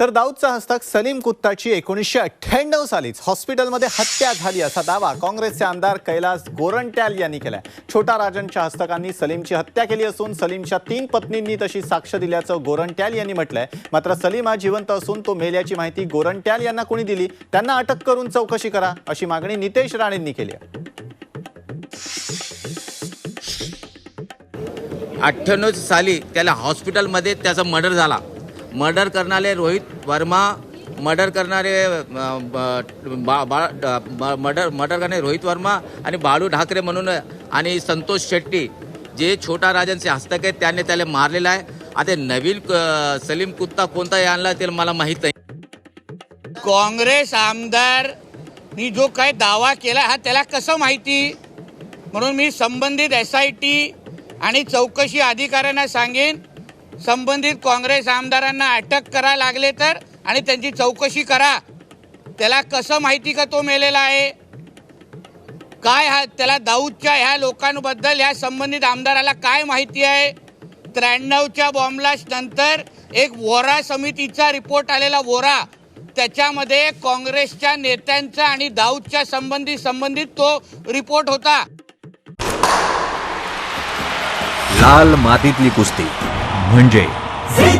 तर दाऊदचा हस्तक सलीम कुत्ताची एकोणीसशे अठ्ठ्याण्णव सालीच हॉस्पिटलमध्ये हत्या झाली असा दावा काँग्रेसचे आमदार कैलास गोरंट्याल यांनी केलाय. छोटा राजनच्या हस्तकांनी सलीमची हत्या केली असून सलीमच्या तीन पत्नींनी तशी साक्ष दिल्याचं गोरंट्याल यांनी म्हटलंय. मात्र सलीम हा जिवंत असून तो मेल्याची माहिती गोरंट्याल यांना कोणी दिली? त्यांना अटक करून चौकशी करा अशी मागणी नितेश राणेंनी केली आहे. अठ्ठ्याण्णव साली त्याला हॉस्पिटलमध्ये त्याचा मर्डर झाला. मर्डर करणारे रोहित वर्मा मर्डर करणारे ब- बा- बा- ब- मर्डर मर्डर करणारे रोहित वर्मा आणि बाळू ढाकरे म्हणून आणि संतोष शेट्टी जे छोटा राजांचे हस्तक आहेत त्याने त्याला मारलेलं आहे. आता नवीन सलीम कुत्ता कोणता आणला ते मला माहीत नाही. काँग्रेस आमदारनी जो काय दावा केला हा त्याला कसं माहिती? म्हणून मी संबंधित एस आय टी आणि चौकशी अधिकाऱ्यांना सांगेन संबंधित काँग्रेस आमदारांना अटक करा लागले तर आणि त्यांची चौकशी करा. त्याला कसं माहिती का तो मेलेला आहे? काय हा त्याला दाऊदच्या ह्या लोकांबद्दल ह्या संबंधित आमदाराला काय माहिती आहे? त्र्याण्णवच्या बॉम्बलास्ट नंतर एक वोरा समितीचा रिपोर्ट आलेला वोरा. त्याच्यामध्ये काँग्रेसच्या नेत्यांचा आणि दाऊदच्या संबंधित संबंधित तो रिपोर्ट होता. लाल मातीतली कुस्ती. म्हणजे झी